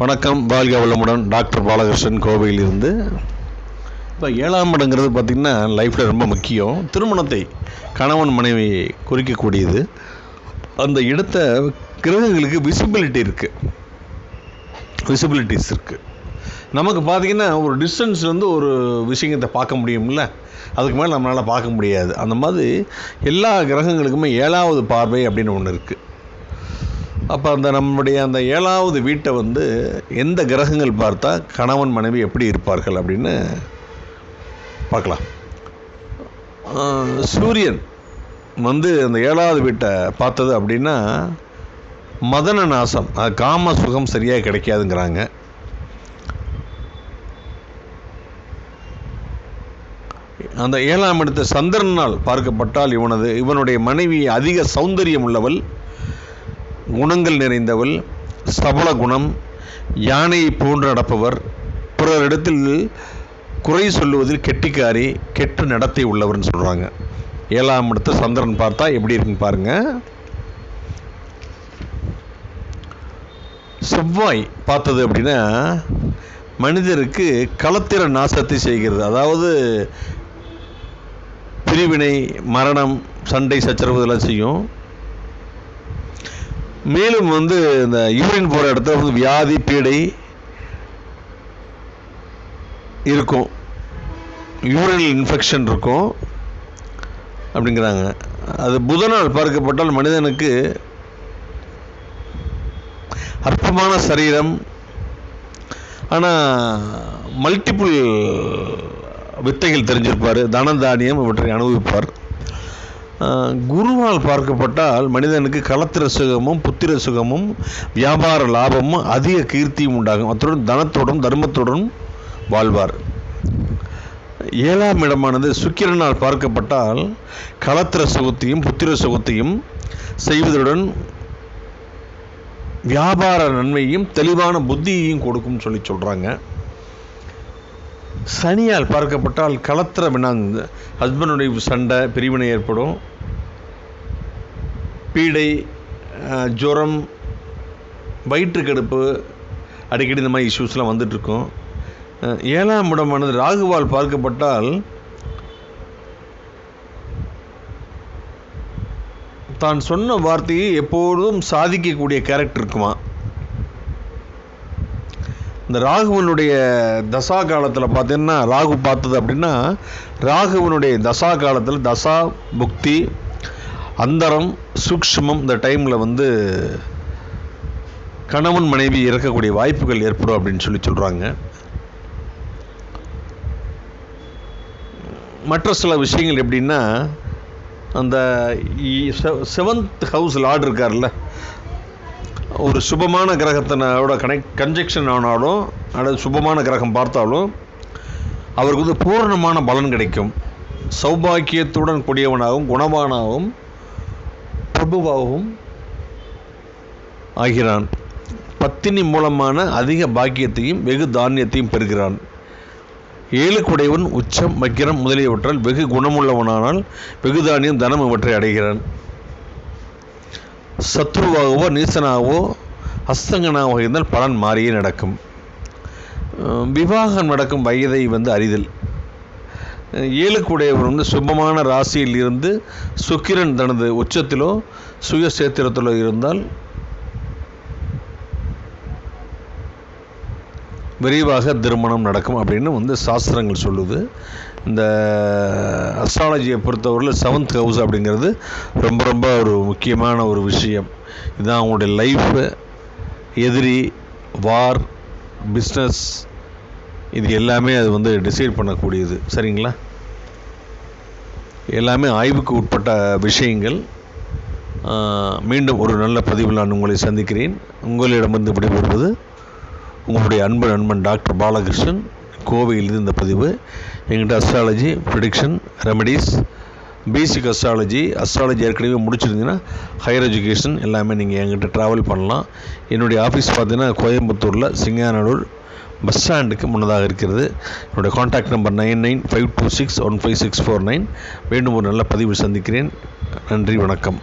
வணக்கம். வாழ்க வளமுடன் டாக்டர் பாலகிருஷ்ணன் கோவையிலிருந்து. இப்போ ஏழாம் இடங்கிறது பார்த்திங்கன்னா லைஃப்பில் ரொம்ப முக்கியம். திருமணத்தை கணவன் மனைவி குறிக்கக்கூடியது. அந்த இடத்த கிரகங்களுக்கு விசிபிலிட்டி இருக்குது விசிபிலிட்டிஸ் இருக்குது நமக்கு பார்த்திங்கன்னா ஒரு டிஸ்டன்ஸ்லேருந்து ஒரு விஷயத்தை பார்க்க முடியும்ல? அதுக்கு மேலே நம்மளால் பார்க்க முடியாது. அந்த மாதிரி எல்லா கிரகங்களுக்குமே ஏழாவது பார்வை அப்படின்னு ஒன்று இருக்குது அப்போ அந்த நம்முடைய அந்த ஏழாவது வீட்டை வந்து எந்த கிரகங்கள் பார்த்தா கணவன் மனைவி எப்படி இருப்பார்கள் அப்படின்னு பார்க்கலாம். சூரியன் வந்து அந்த ஏழாவது வீட்டை பார்த்தது அப்படின்னா மதன நாசம் அது காம சுகம் சரியாக கிடைக்காதுங்கிறாங்க. அந்த ஏழாம் இடத்து சந்திரனால் பார்க்கப்பட்டால் இவனது இவனுடைய மனைவி அதிக சௌந்தரியம் உள்ளவள் குணங்கள் நிறைந்தவள் சபல குணம் யானையை போன்று நடப்பவர் பிறரிடத்தில் குறை சொல்லுவதில் கெட்டிக்காரி கெட்ட நடத்தை உள்ளவர்னு சொல்கிறாங்க ஏழாம் இடத்து சந்திரன் பார்த்தா எப்படி இருக்குன்னு பாருங்க. செவ்வாய் பார்த்தது அப்படின்னா மனிதருக்கு களத்திர நாசத்தை செய்கிறது. அதாவது பிரிவினை மரணம் சண்டை சச்சரவு இதெல்லாம் செய்யும். மேலும் வந்து இந்த யூரின் போகிற இடத்துல வந்து வியாதி பீடை இருக்கும். யூரினல் இன்ஃபெக்ஷன் இருக்கும் அப்படிங்கிறாங்க. அது புதனால் பார்க்கப்பட்டால் மனிதனுக்கு அற்பமான சரீரம். ஆனால் மல்டிபிள் வித்தைகள் தெரிஞ்சிருப்பார். தன தானியம் இவற்றை அனுபவிப்பார். குருவால் பார்க்கப்பட்டால் மனிதனுக்கு களத்திர சுகமும் புத்திர சுகமும் வியாபார லாபமும் அதிக கீர்த்தியும் உண்டாகும். அத்துடன் தனத்தோடும் தர்மத்துடன் வாழ்வார். ஏழாம் இடமானது சுக்கிரனால் பார்க்கப்பட்டால் களத்திர சுகத்தையும் புத்திர சுகத்தையும் செய்வதுடன் வியாபார நன்மையும் தெளிவான புத்தியையும் கொடுக்கும்னு சொல்லி சொல்கிறாங்க சனியால் பார்க்கப்பட்டால் களத்திர வினாந்து ஹஸ்பண்டுடைய சண்டை பிரிவினை ஏற்படும். பீடை ஜுரம் வயிற்றுக்கடுப்பு அடிக்கடி இந்த மாதிரி இஷ்யூஸ்லாம் வந்துட்டுருக்கும். ஏழாம் இடமானது ராகுவால் பார்க்கப்பட்டால் தான் சொன்ன வார்த்தையை எப்பொழுதும் சாதிக்கக்கூடிய கேரக்டர் இருக்குமா? இந்த ராகுவனுடைய தசா காலத்தில் பார்த்தீங்கன்னா ராகு பார்த்தது அப்படின்னா ராகுவனுடைய தசா காலத்தில் தசா புக்தி அந்தரம் சூக்ஷ்மம் இந்த டைமில் வந்து கணவன் மனைவி இறக்கக்கூடிய வாய்ப்புகள் ஏற்படும் அப்படின்னு சொல்லி சொல்கிறாங்க மற்ற சில விஷயங்கள் எப்படின்னா அந்த செவன்த் ஹவுஸ் லார்டு இருக்கார்ல ஒரு சுபமான கிரகத்தினோட கனெக்ட் கன்ஜெக்ஷன் ஆனாலும் அல்லது சுபமான கிரகம் பார்த்தாலும் அவருக்கு வந்து பூரணமான பலன் கிடைக்கும். சௌபாக்கியத்துடன் கூடியவனாகவும் குணவானாகவும் பிரபுவாகவும் ஆகிறான். பத்தினி மூலமான அதிக பாக்கியத்தையும் வெகு தானியத்தையும் பெறுகிறான். ஏழு குடைவன் உச்சம் வக்கிரம் முதலியவற்றால் வெகு குணமுள்ளவனானால் வெகு தானியம் தனம் இவற்றை அடைகிறான். சத்ருவாகவோ நீசனாகவோ அஸ்தங்கனாகவோ இருந்தால் பலன் மாறியே நடக்கும். விவாகம் நடக்கும் வயதை வந்து அறிதல் ஏழுக்குடையவர் வந்து சுபமான ராசியில் இருந்து சுக்கிரன் தனது உச்சத்திலோ சுயசேத்திரத்திலோ இருந்தால் விரைவாக திருமணம் நடக்கும் அப்படின்னு வந்து சாஸ்திரங்கள் சொல்லுது. இந்த அஸ்ட்ராலஜியை பொறுத்தவரையில் செவன்த் ஹவுஸ் அப்படிங்கிறது ரொம்ப ரொம்ப ஒரு முக்கியமான ஒரு விஷயம். இதுதான் அவங்களுடைய லைஃபு எதிரி வார் பிஸ்னஸ் இது எல்லாமே அது வந்து டிசைட் பண்ணக்கூடியது. சரிங்களா? எல்லாமே ஆய்வுக்கு உட்பட்ட விஷயங்கள். மீண்டும் ஒரு நல்ல பதிவில் நான் உங்களை சந்திக்கிறேன். உங்களிடமிருந்து விடைபெறுவது உங்களுடைய அன்பு நண்பன் டாக்டர் பாலகிருஷ்ணன். கோவையிலிருந்து இந்த பதிவு. எங்கிட்ட astrology prediction remedies basic astrology astrology ஏற்கனவே முடிச்சிருந்தீங்கன்னா ஹையர் எஜுகேஷன் எல்லாமே நீங்கள் என்கிட்ட ட்ராவல் பண்ணலாம். என்னுடைய ஆஃபீஸ் பார்த்தீங்கன்னா கோயம்புத்தூரில் சிங்கானூர் பஸ் ஸ்டாண்டுக்கு முன்னதாக இருக்கிறது. என்னுடைய contact number nine nine five two six one five six four nine. மீண்டும் ஒரு நல்ல பதிவு சந்திக்கிறேன். நன்றி வணக்கம்.